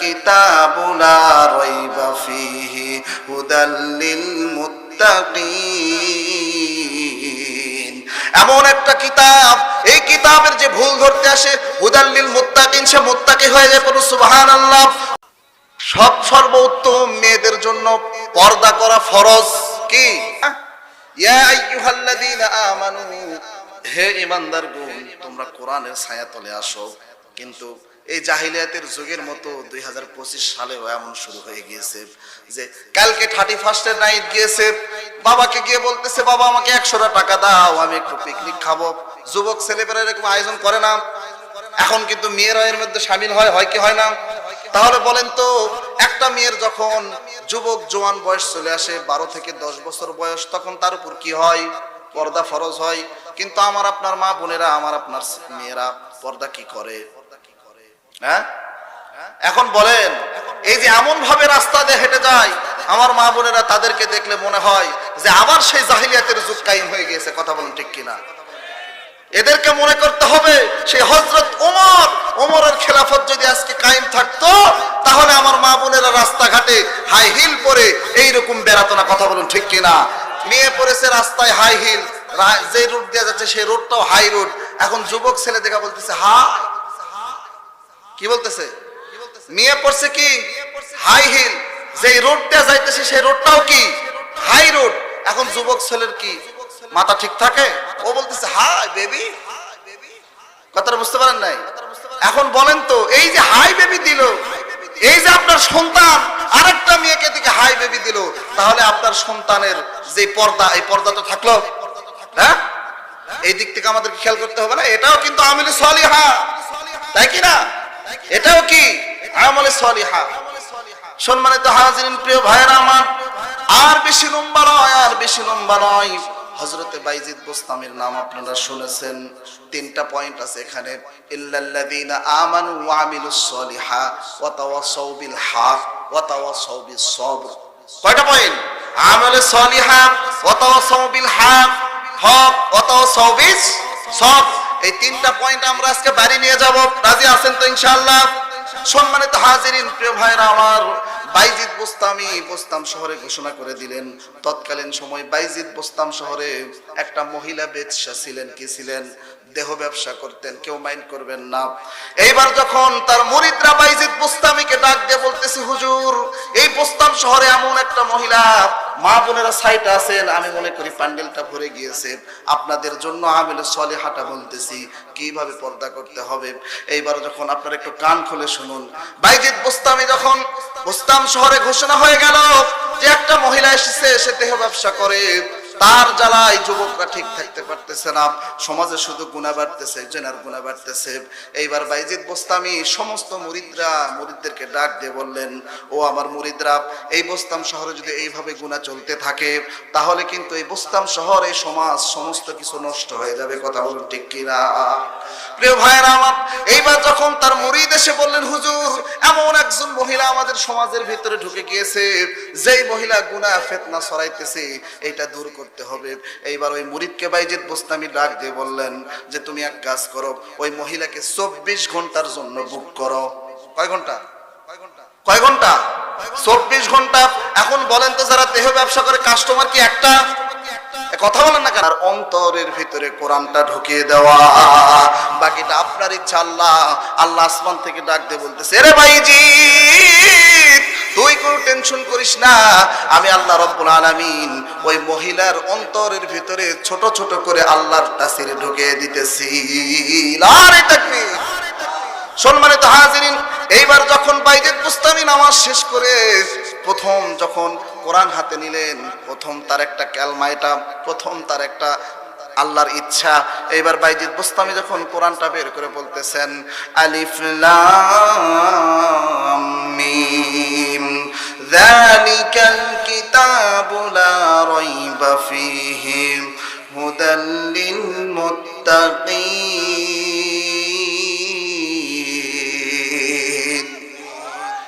কিতাবু লা রাইবা ফীহি হুদাল লিল মুত্তাকিন এমন একটা কিতাব, এই কিতাবের যে ভুল ধরতে আসে হুদাল্লিল মুত্তাকিন সে মুত্তাকি হয়ে যায় পড়ো সুবহানাল্লাহ। সব সর্বোত্তম মেয়েদের জন্য পর্দা করা ফরজ কি? হে ঈমানদারগণ, তোমরা কোরআনের ছায়াতলে আসো, কিন্তু এই জাহিলিয়াতের যুগের মতো দুই হাজার পঁচিশ সালেও এমন শুরু হয়ে গিয়েছে যে কালকে থার্টি ফার্স্টের নাইট গিয়েছে, বাবাকে গিয়ে বলতেছে, বাবা, আমাকে একশোটা টাকা দাও, আমি একটু পিকনিক খাব। যুবক ছেলেপেরা এরকম আয়োজন করে না। এখন কিন্তু মেয়েরা এর মধ্যে সামিল হয় হয় কি হয় না? তাহলে বলেন তো, একটা মেয়ের যখন যুবক, জোয়ান বয়স চলে আসে, বারো থেকে দশ বছর বয়স, তখন তার উপর কি হয়? পর্দা ফরজ হয়। কিন্তু আমার আপনার মা বোনেরা, আমার আপনার মেয়েরা, পর্দা কি করে? হ্যাঁ? এখন বলেন, এই যে এমন ভাবে রাস্তা দিয়ে হেঁটে যায়, আমার মা বোনেরা তাদেরকে দেখলে মনে হয় যে আবার সেই জাহিলিয়াতের যুগ কায়েম হয়ে গিয়েছে, কথা বলেন ঠিক কিনা? এদেরকে মনে করতে হবে সেই হজরত ওমর, ওমরের খেলাফত যদি আজকে কায়েম থাকতো, তাহলে আমার মা বোনেরা রাস্তাঘাটে হাই হিল পরে এইরকম বেড়াতো না কথা বলুন ঠিক কিনা? মেয়ে পড়েছে রাস্তায় হাই হিল যে রোড দেওয়া যাচ্ছে সেই রোডটাও হাই রোড এখন যুবক ছেলে দেখা বলতেছে হাই কি বলতেছে? মেয়ে পড়ছে কি? হাই হিল যে রোডটা যাইতেছে, সেই রোডটাও কি? হাই রোড এখন যুবক ছেলের কি? মাথা ঠিক থাকে? ও বলতেছে হাই বেবি কথাটা বুঝতে পারেন নাই? এখন বলেন তো, এই যে হাই বেবি দিল, এই যে আপনার সন্তান, আরেকটা মেয়েকে দিকে হাই বেবি দিল, তাহলে আপনার সন্তানের যে পর্দা, এই পর্দাটা থাকল? হ্যাঁ? এই দিক থেকে আমাদেরকে খেয়াল করতে হবে না, এটাও কিন্তু আমিলে সলিহা। তাই কি না? এটাও কি? আমলে সলিহা। সম্মানিত হাজিরিন, প্রিয় ভাইয়েরা আমার, আর বেশি লম্বা নয়, আর বেশি লম্বা নয়। হজরতে বাইজিদ বোস্তামির নাম আপনারা শুনেছেন। তিনটা পয়েন্ট আছে এখানে। ইল্লাল্লাযীনা আমানু ওয়া আমিলুস সলিহা ওয়া তাওয়াসাউ বিল হক ওয়া তাওয়াসাউ বিস সবর। কয়টা পয়েন্ট? আমলে সলিহা ওয়া তাওয়াসাউ বিল হক হক, ওয়া তাওয়াসাউ বিস সব এই তিনটা পয়েন্ট আমরা আজকে বাড়ি নিয়ে যাব। রাজি আছেন তো ইনশাআল্লাহ? সম্মানিত হাজিরিন, প্রিয় ভাইরা, আমার বাইজিদ বোস্তামি, বোস্তাম শহরে ঘোষণা করে দিলেন, তৎকালীন সময় বাইজিদ বোস্তাম শহরে একটা মহিলা বেদশা ছিলেন, কি ছিলেন? দেহ ব্যবসা করতেন, কেউ মাইন্ড করবেন না। এইবার যখন তার মরিদরা বাইজিদ বোস্তামিকে ডাক দিয়ে বলতেছে, হুজুর, এই বোস্তাম শহরে এমন একটা মহিলা, মা বোনেরা সাইট আছেন, আমি মনে করি প্যান্ডেলটা ভরে গিয়েছে। আপনাদের জন্য আমিলে সলেহাটা বলতেছি, কীভাবে পর্দা করতে হবে? এইবার যখন আপনারা একটু কান খুলে শুনুন, বাইজিদ বোস্তামি যখন বোস্তাম শহরে ঘোষণা হয়ে গেল যে একটা মহিলা এসেছে, সে দেহ ব্যবসা করে। তার জ্বালায় যুবকরা ঠিক থাকতে পারতেছে না। সমাজে শুধু গুণা বাড়তেছে, জেনার গুণা বাড়তেছে। এইবার বাইজিদ বোস্তামি, সমস্ত মুরিদরা মুরিদদেরকে ডাক দিয়ে বললেন, ও আমার মুরিদরা, এই বোস্তাম শহরে যদি এইভাবে গুণা চলতে থাকে, তাহলে কিন্তু এই বোস্তাম শহর এই সমাজ সমস্ত কিছু নষ্ট হয়ে যাবে। কথা বলুন ঠিক কিনা? প্রিয় ভাইয়েরা আমার, এইবার যখন তার মুরিদ এসে বললেন, হুজুর, এমন একজন মহিলা আমাদের সমাজের ভিতরে ঢুকে গিয়েছে, যেই মহিলা গুনাহ, ফেতনা ছড়াইতেছে এটা দূর করতে হবে। এইবার ওই মুরিদকে বাইজিদ বোস্তামি ডাক দিয়ে বললেন যে, তুমি এক কাজ করো, ওই মহিলাকে চব্বিশ ঘণ্টার জন্য বুক করো। কয় ঘণ্টা? কয় ঘণ্টা? চব্বিশ ঘণ্টা? এখন বলেন তো যারা দেহ ব্যবসা করে কাস্টমার কি একটা? কথা বলেন না কেন? আর অন্তরের ভিতরে কোরআনটা ঢুকিয়ে দেওয়া। বাকিটা আপনার ইচ্ছা, আল্লাহ আল্লাহ আসমান থেকে ডাক দিয়ে বলতেছে রে ভাইজি তুই কোনো টেনশন করিস না। আমি আল্লাহ রব্বুল আলামিন ওই মহিলার অন্তরের ভিতরে ছোট ছোট করে আল্লাহর তাসির ঢুকিয়ে দিতেছি। নারে তাকবীর। সম্মানিত হাজিরিন, এইবার যখন বাইজেদ বুস্তামি নামাজ শেষ করে প্রথম যখন কোরআন হাতে নিলেন, প্রথম তার একটা ক্যালমা এটা, প্রথম তার একটা আল্লাহর ইচ্ছা। এইবার বাইজিদ বুস্তামি যখন কোরআনটা বের করে বলতেছেন, আলিফ লাম মিম, যালিকাল রাইবা ফীহি, হুদাল লিল মুত্তাকিন।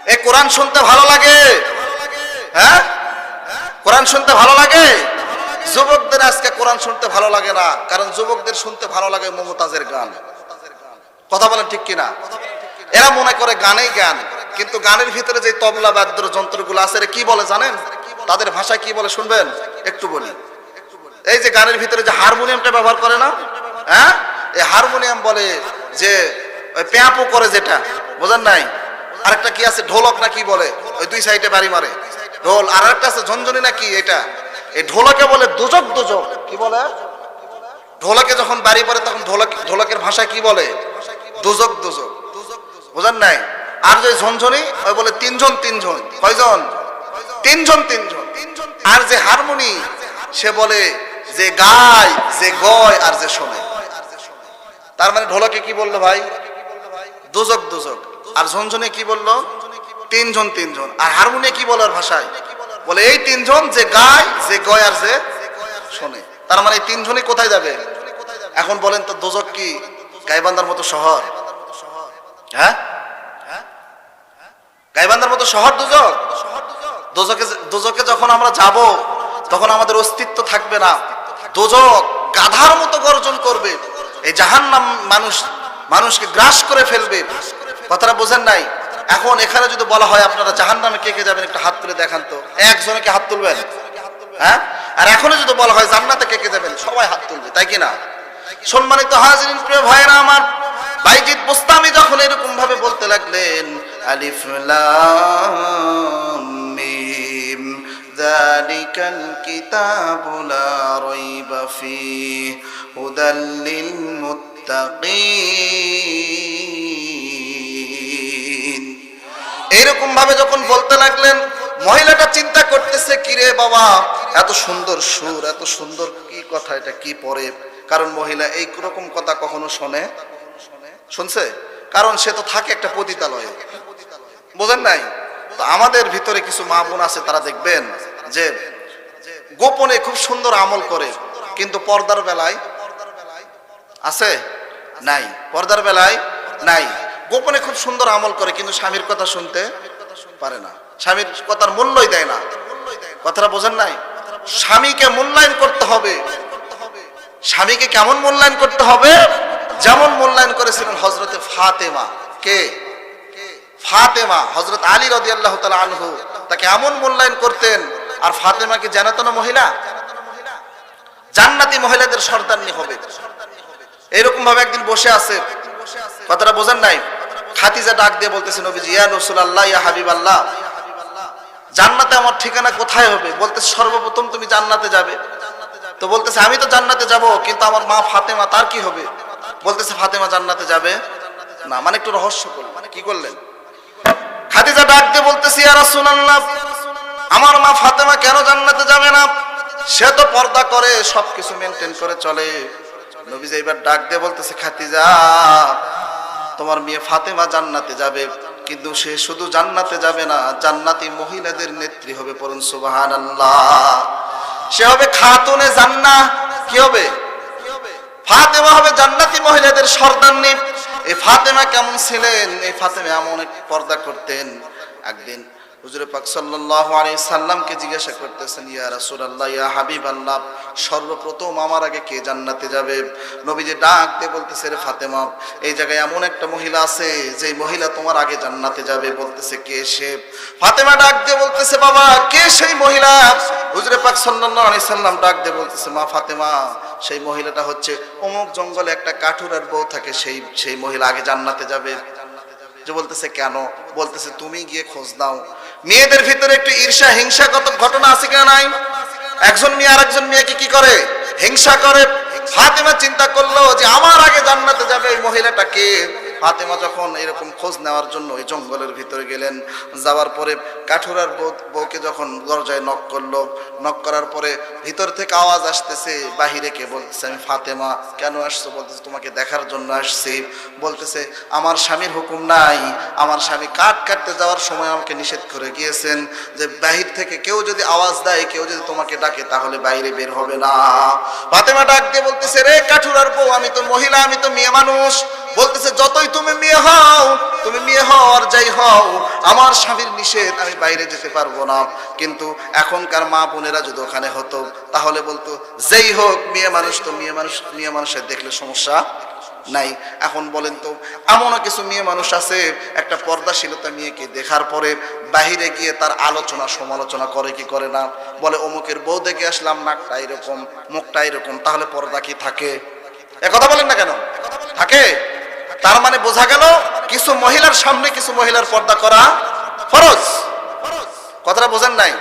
এ কোরআন শুনতে ভালো লাগে? হ্যাঁ? কোরআন শুনতে ভালো লাগে? যুবকদের আজকে কোরআন শুনতে ভালো লাগে না, কারণ যুবকদের শুনতে ভালো লাগে মমতাজের গান। কথা বলেন ঠিক কিনা? এরা মনে করে গানেই গান, কিন্তু গানের ভিতরে যে তবলা বাদ্য যন্ত্রগুলো আছে কি বলে জানেন? তাদের ভাষা কি বলে শুনবেন? একটু বলি। এই যে গানের ভিতরে যে হারমোনিয়ামটা ব্যবহার করে না? হ্যাঁ? এই হারমোনিয়াম বলে যে প্যাঁপো করে যেটা, বোঝেন নাই? আরেকটা কি আছে? ঢোলক না কি বলে? ওই দুই সাইডে বাড়ি মারে। ঢোল, আর একটা আছে ঝনঝনি না কি এটা? এই ঢোলকে বলে দুজক দুজক, কি বলে? ঢোলকে যখন বাড়ি পড়ে তখন ঢোলক, ঢোলকের ভাষা কি বলে? দুজক দুজক। বোঝেন নাই? আর যে ঝনঝনি, ওই বলে তিনজন তিনজন। কয়জন? তিনজন তিনজন। আর যে হারমোনি, সে বলে যে গায়, যে গয় আর যে শোনে। তার মানে ঢোলকে কি বলল ভাই? দুজক দুজক। আর ঝনঝনে কি বলল? তিনজন তিনজন। আর হারমোনিয়ে কি বলার ভাষায়? বলে, এই তিনজন যে গায়, যে গয় আর যে শোনে। তার মানে তিনজনই কোথায় যাবে? এখন বলেন তো, দোজক কি গাইবান্ধার মতো শহর? হ্যাঁ? গাইবান্ধার মতো শহর দুজক? দোজকে দোজকে যখন আমরা যাব, তখন আমাদের অস্তিত্ব থাকবে না। দোজক গাধার মতো গর্জন করবে। এই জাহান্নাম মানুষ, মানুষকে গ্রাস করে ফেলবে। কথাটা বোঝেন নাই? এখন এখানে যদি বলা হয় আপনারা জাহান্নামে কে কে যাবেন, একটা হাত তুলে দেখান তো। একজনে একজনকে হাত তুলবেন? হ্যাঁ? আর এখনও যদি বলা হয় জান্নাতে কে কে যাবেন, সবাই হাত তুলবে, তাই কি না? সম্মানিত হাজিরিন, প্রিয় ভাইরা আমার বাইজিৎ বুস্তামি যখন এরকম ভাবে বলতে লাগলেন, আলিফ লাম মিম, যালিকাল কিতাবু লা রাইবা ফিহি হুদাল লিল মুত্তাকিন। এইরকম ভাবে যখন বলতে লাগলেন, মহিলাটা চিন্তা করতেছে, কিরে বাবা, এত সুন্দর সুর, এত সুন্দর কি কথা, এটা কি পরে? কারণ মহিলা এই রকম কথা কখনো শোনে? শুনছে? কারণ সে তো থাকে একটা পতিতালয়ে। বোঝেন নাই? আমাদের ভিতরে কিছু মা বোন আছে, তারা দেখবেন যে গোপনে খুব সুন্দর আমল করে, কিন্তু পর্দার বেলায় আছে? নাই। পর্দার বেলায় নাই। গোপনে খুব সুন্দর আমল করে, কিন্তু স্বামীর কথা শুনতে পারে না। স্বামীর কথার মূল্যই দেয় না। কথাটা বোঝেন নাই? স্বামীকে মূল্যায়ন করতে হবে। স্বামীকে কেমন মূল্যায়ন করতে হবে? যেমন মূল্যায়ন করেছিলেন হজরতে ফাতেমা। কে? ফাতেমা হজরত আলী রদি আল্লাহ আনহু। তাকে এমন মূল্যায়ন করতেন, আর ফাতেমাকে জানাতো না মহিলা? জান্নাতি মহিলাদের সর্দারনি হবে। এরকম ভাবে একদিন বসে আছে। কথাটা বোঝেন নাই? খাতিজা ডাক দিয়ে বলতেছে নবীজি, ইয়া রসুলাল্লাহ, ইয়া হাবিব আল্লাহ জান্নাতে আমার ঠিকানা কোথায় হবে? বলতে সর্বপ্রথম তুমি জান্নাতে যাবে। তো বলতেছে, আমি তো জান্নাতে যাব, কিন্তু আমার মা ফাতেমা, তার কি হবে? বলতেছে, ফাতেমা জান্নাতে যাবে। না মানে একটু রহস্য করলেন। মানে কি করলেন? খাদিজা ডাক দিয়ে বলতেছি, ইয়া রাসূলুল্লাহ, আমার মা ফাতেমা কেন জান্নাতে যাবে না? সে তো পর্দা করে, সবকিছু মেনটেন করে চলে। নবীজি এবার ডাক দিয়ে বলতেছে, খাদিজা, তোমার মেয়ে ফাতেমা জান্নাতে যাবে। কিন্তু সে শুধু জান্নাতে যাবে না, জান্নাতি মহিলাদের নেত্রী হবে পরম সুবহানাল্লাহ। সে হবে খাতুনে জান্না কি হবে? ফাতেমা হবে জান্নাতি মহিলাদের সর্দান্নি এই ফাতেমা কেমন ছিলেন? এই ফাতেমা এমন পর্দা করতেন। একদিন হুজুরে পাক সাল্লাল্লাহু আলাইহি সাল্লামকে জিজ্ঞাসা করতেছেন, ইয়া রাসূলুল্লাহ, ইয়া হাবিবাল্লাহ, সর্বপ্রথম আমার আগে কে জান্নাতে যাবে? নবীজি ডাক দিয়ে বলতেছে, রে ফাতেমা, এই জায়গায় এমন একটা মহিলা আছে যে মহিলা তোমার আগে জান্নাতে যাবে, বলতেছে, কে সে? ফাতেমা ডাক দিয়ে বলতেছে, বাবা, কে সেই মহিলা? হুজুরে পাক সাল্লাল্লাহু আলাইহি সাল্লাম ডাক দিয়ে বলতেছে, মা ফাতেমা, সেই মহিলাটা হচ্ছে অমুক জঙ্গলে একটা কাঠুরার বউ থাকে, সেই সেই মহিলা আগে জান্নাতে যাবে। যে বলতেছে, কেন? বলতেছে, তুমি গিয়ে খোঁজ দাও মেয়েদের ভিতরে একটু ঈর্ষা, হিংসাগত ঘটনা আছে কিনা নাই? একজন মেয়ে আর একজন মেয়েকে কি করে? হিংসা করে। ফাতেমা চিন্তা করল যে আমার আগে জান্নাতে যাবে এই মহিলাটাকে। ফাতেমা যখন এরকম খোঁজ নেওয়ার জন্য ওই জঙ্গলের ভিতরে গেলেন, যাওয়ার পরে কাঠুরার বউ- বউকে যখন দরজায় নক করল নক করার পরে ভিতর থেকে আওয়াজ আসতেছে, বাহিরে কে বলতেছে, আমি ফাতেমা, কেন আসছো? বলতেছে, তোমাকে দেখার জন্য আসছি। বলতেছে, আমার স্বামীর হুকুম নাই। আমার স্বামী কাঠ কাটতে যাওয়ার সময় আমাকে নিষেধ করে গিয়েছেন যে বাহির থেকে কেউ যদি আওয়াজ দেয়, কেউ যদি তোমাকে ডাকে, তাহলে বাইরে বের হবে না। ফাতেমা ডাক দিয়ে বলতেছে, রে কাঠুরার বউ, আমি তো মহিলা, আমি তো মেয়ে মানুষ। বলতেছে, যতই তুমি মেয়ে হও, তুমি মেয়ে হও আর যাই হও, আমার স্বামীর নিষেধ আমি বাইরে যেতে পারব না। কিন্তু এখনকার মা বোনেরা যদি ওখানে হতো, তাহলে বলতো, যেই হোক, মেয়ে মানুষ তো মেয়ে মানুষ, মেয়ে মানুষের দেখলে সমস্যা নাই। এখন বলেন তো, এমনও কিছু মেয়ে মানুষ আছে, একটা পর্দাশীলতা মেয়েকে দেখার পরে বাহিরে গিয়ে তার আলোচনা, সমালোচনা করে কি করে না? বলে, অমুকের বউ দেখে আসলাম, নাকটা এরকম, মুখটা এরকম, তাহলে পর্দা কি থাকে? এ কথা বলেন না কেন? থাকে? তার মানে বোঝা গেল কিছু মহিলার সামনে কিছু মহিলার পর্দা করা ফরজ। কথাটা বোঝেন নাই?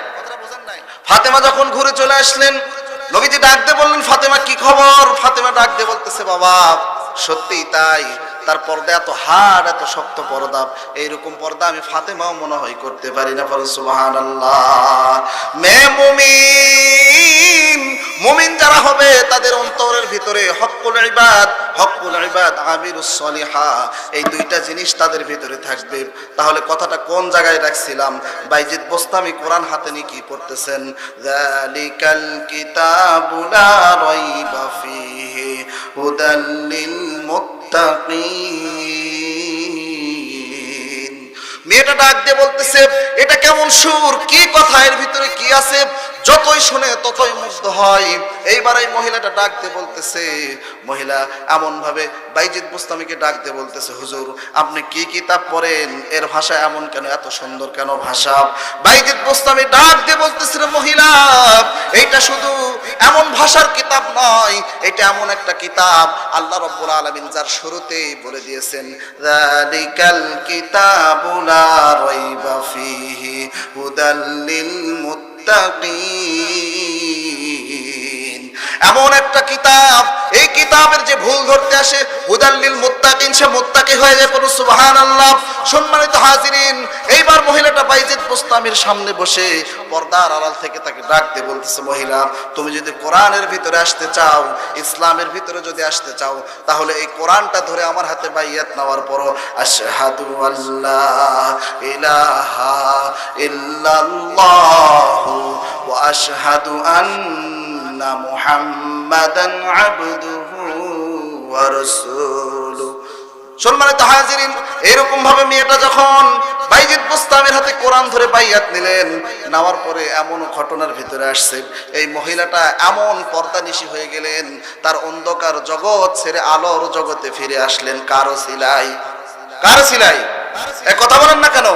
ফাতেমা যখন ঘুরে চলে আসলেন, নবীজি ডাক দিয়ে বললেন, ফাতেমা, কি খবর? ফাতেমা ডাক দিয়ে বলতেছে, বাবা, সত্যিই তাই। তার পর্দা এত হাড় এত শক্ত পর্দা। এইরকম পর্দা আমি ফাতেমাও মনে হয় করতে পারি না পরে সুবাহান আল্লাহ মে মুমিন যারা হবে, তাদের অন্তরের ভিতরে হকুল ইবাদ হকুল ইবাদ আমিরুস সলিহা, এই দুইটা জিনিস তাদের ভিতরে থাকবে। তাহলে কথাটা কোন জায়গায় রাখছিলাম? বাইজিদ বোস্তামি কোরআন হাতে নিয়ে কি পড়তেছেন? যালিকাল কিতাবু লা রাইবা ফিহি, হুদাল লিল মুত্তাকিন। মেয়েটা ডাক দিয়ে বলতেছে, এটা কেমন সুর? কি কথা? এর ভিতরে কি আছে? যতই শুনে ততই মুগ্ধ হয়। এইবার এই মহিলাটা ডাক দিয়ে বলতেছে, মহিলা এমন ভাবে বাইজিদ বুস্তামিকে ডাক দিয়ে বলতেছে, হুজুর, আপনি কি কিতাব পড়েন? এর ভাষা এমন কেন? এত সুন্দর কেন ভাষা? বাইজিদ বুস্তামি ডাক দিয়ে বলতেছে মহিলা এইটা শুধু এমন ভাষার কিতাব নয়, এটা এমন একটা কিতাব আল্লাহ রব্বুল আলমিন যার শুরুতেই বলে দিয়েছেন, যালিকাল কিতাবুলা রাইবা ফিহি হুদাল লিল মুত্তাকিন। এমন একটা কিতাব, এই কিতাবের যে ভুল ধরতে আসে, হুদাল্লিল মুত্তাকিন, সে মুত্তাকি হয়ে যায় পড়ো সুবহানাল্লাহ। সম্মানিত হাজিরিন, এইবার মহিলাটা বাইজিদ বুস্তামির সামনে বসে পর্দার আড়াল থেকে তাকে ডাক দিয়ে বলতেছে, মহিলা, তুমি যদি কোরআনের ভিতরে আসতে চাও, ইসলামের ভিতরে যদি আসতে চাও, তাহলে এই কোরআনটা ধরে আমার হাতে বাইয়াত নেওয়ার পরও আশহাদু আল্লাহ ইলাহা ইল্লাল্লাহু ওয়া আশহাদু আন্না ওয়া রাসূলুহু সম্মানিত হাজিরিন এরকম ভাবে মেয়েটা যখন বাইজিদ বুস্তামের হাতে কোরআন ধরে বাইয়াত নিলেন, নেওয়ার পরে এমন ঘটনার ভিতরে আসছে, এই মহিলাটা এমন পর্দানিশী হয়ে গেলেন, তার অন্ধকার জগৎ ছেড়ে আলোর জগতে ফিরে আসলেন। কারও সিলাই? কারও সিলাই? এ কথা বলেন না কেন?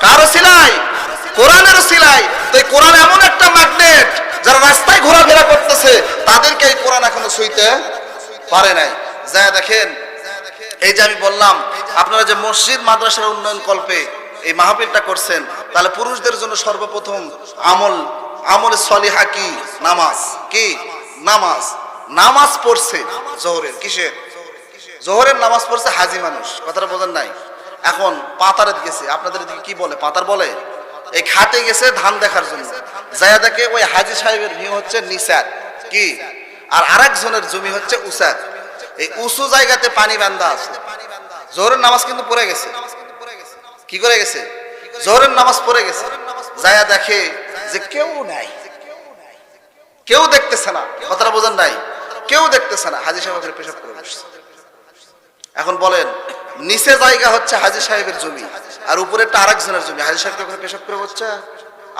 কারও সিলাই? কোরআনের সিলাই? তো এই কোরআন এমন একটা ম্যাগনেট যারা রাস্তায় ঘোরাফেরা করতেছে, তাদেরকে এই কোরআন এখনও সইতে পারে নাই। যা দেখেন, এই যে আমি বললাম, আপনারা যে মসজিদ, মাদ্রাসার উন্নয়ন কল্পে এই মাহফিলটা করছেন, তাহলে পুরুষদের জন্য সর্বপ্রথম আমল আমল সলিহা কি? নামাজ। কি? নামাজ। নামাজ পড়ছে জোহরের। কিসের? জোহরের নামাজ পড়ছে হাজি মানুষ। কথাটা বোঝেন নাই। এখন পাতারে গেছে। আপনাদের কি বলে? পাতার বলে? এই খাটে গেছে ধান দেখার জন্য। যায়া দেখে ওই হাজি সাহেবের ভিউ হচ্ছে নিসার কি? আর আরেকজনের জমি হচ্ছে উসাদ। এই উঁচু জায়গাতে পানি বান্ধা আছে। জোহরের নামাজ কিন্তু পড়ে গেছে। কি করে গেছে? জোহরের নামাজ পড়ে গেছে। যায়া দেখে যে কেউ নাই। কেউ দেখতেছে না। কথাটা বোঝেন নাই। কেউ দেখতেছে না। হাজি সাহেব ওখানে পেশাব করে এখন বলেন, নিচে জায়গা হচ্ছে হাজি সাহেবের জমি। আর উপরেটা আরেকজনের জমি। হাজি সাহেব ওখানে পেশাব করে বসছে।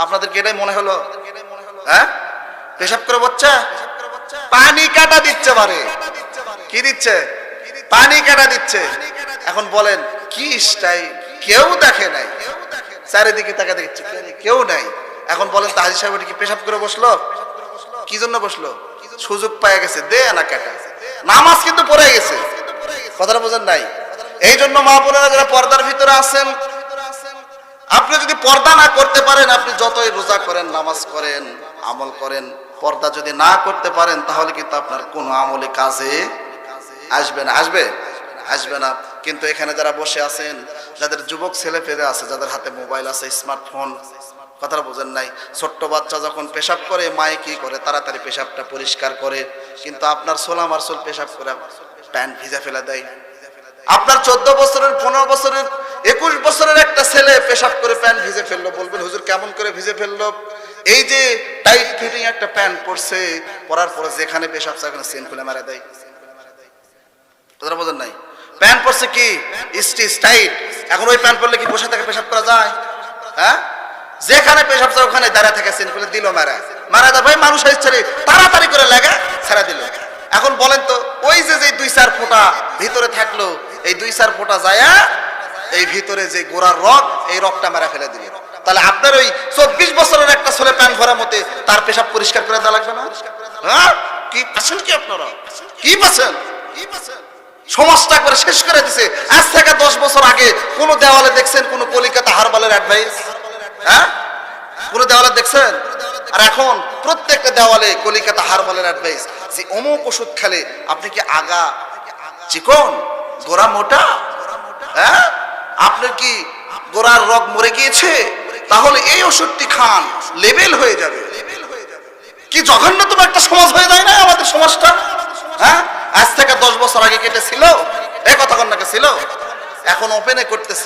আপনাদেরকে এটাই মনে হলো? হ্যাঁ? পেশাব করে বসছে পানি কাটা দিচ্ছে পারে কি দিচ্ছে? পানি কাটা দিচ্ছে। এখন বলেন, কি স্টাইল কেউ দেখে নাই। চারিদিকে তাকা দেখছে কেউ নাই। এখন বলেন তো হাজি সাহেব কি পেশাব করে বসল? কি জন্য বসল? সুযোগ পায় গেছে, দে না কাটা নামাজ কিন্তু পড়ে গেছে। কথাটা বোঝেন নাই? এই জন্য মা বোনেরা যারা পর্দার ভিতরে আছেন আপনি যদি পর্দা না করতে পারেন, আপনি যতই রোজা করেন, নামাজ করেন, আমল করেন, পর্দা যদি না করতে পারেন, তাহলে কিন্তু আপনার কোনো আমলে কাজে আসবে না। আসবে? আসবে না। কিন্তু এখানে যারা বসে আছেন, যাদের যুবক ছেলে পেলে আছে, যাদের হাতে মোবাইল আছে, স্মার্টফোন, কথাটা বোঝেন নাই, ছোট্ট বাচ্চা যখন পেশাব করে, মায়ে কি করে? তাড়াতাড়ি পেশাবটা পরিষ্কার করে, কিন্তু আপনার সোলা মারসোল পেশাব করে, প্যান্ট ভিজা ফেলে দেয়। আপনার চোদ্দ বছরের, পনেরো বছরের একুশ বছরের একটা ছেলে পেশাব করে প্যান্ট ভিজে ফেলল, বলবেন, হুজুর, কেমন করে ভিজে ফেলল? এই যে টাইট ফিটিং একটা প্যান্ট পরছে, পরার পরে যেখানে পেশাব সেখানে সেন খুলে মারা দেয়। কথাটা বোঝেন নাই? প্যান্ট পরছে কি? Stitch, tight. এখন ওই প্যান্ট পরলে কি বসে থেকে পেশাব করা যায়? হ্যাঁ? যেখানে পেশাব চায় ওখানে দাঁড়া থাকে সেন খুলে দিল মারা। মারা দেয় ভাই মানুষ ইচ্ছে তাড়াতাড়ি করে লাগা ছেড়া দিল। এখন বলেন তো, ওই যে যে দুই চার ফোঁটা ভিতরে থাকল, এই দুই চার ফোঁটা যায়া এই ভিতরে যে গোড়ার রক, এই রকটা মেরা ফেলে দিল। তাহলে আপনার ওই চব্বিশ বছরের একটা ছেলে প্যান্ট ভরা মতে তার পেশাব পরিষ্কার করে দেওয়া লাগবে না? হ্যাঁ? কি পাচ্ছেন কি আপনারা? কি পাচ্ছেন? সমাজটা করে শেষ করে দিছে। আজ থেকে দশ বছর আগে কোন দেওয়ালে দেখছেন, কোন কলিকাতা হারবালের অ্যাডভাইস হ্যাঁ? কোন দেওয়ালে দেখছেন? আর এখন প্রত্যেকটা দেওয়ালে কলিকাতা হারবালের অ্যাডভাইস যে অমুক ওষুধ খেলে আপনি কি আগা? চিকন? গোড়া মোটা? হ্যাঁ? আপনার কি গোড়ার রগ মরে গিয়েছে? তাহলে এই ওষুধটি খান, লেবেল হয়ে যাবে। কি জঘন্যতম একটা সমাজ হয়ে যায় না আমাদের সমাজটা? হ্যাঁ? আজ থেকে দশ বছর আগে কেটেছিল এ কথা কন্যাকে ছিল, এখন ওপেনে করতেছে।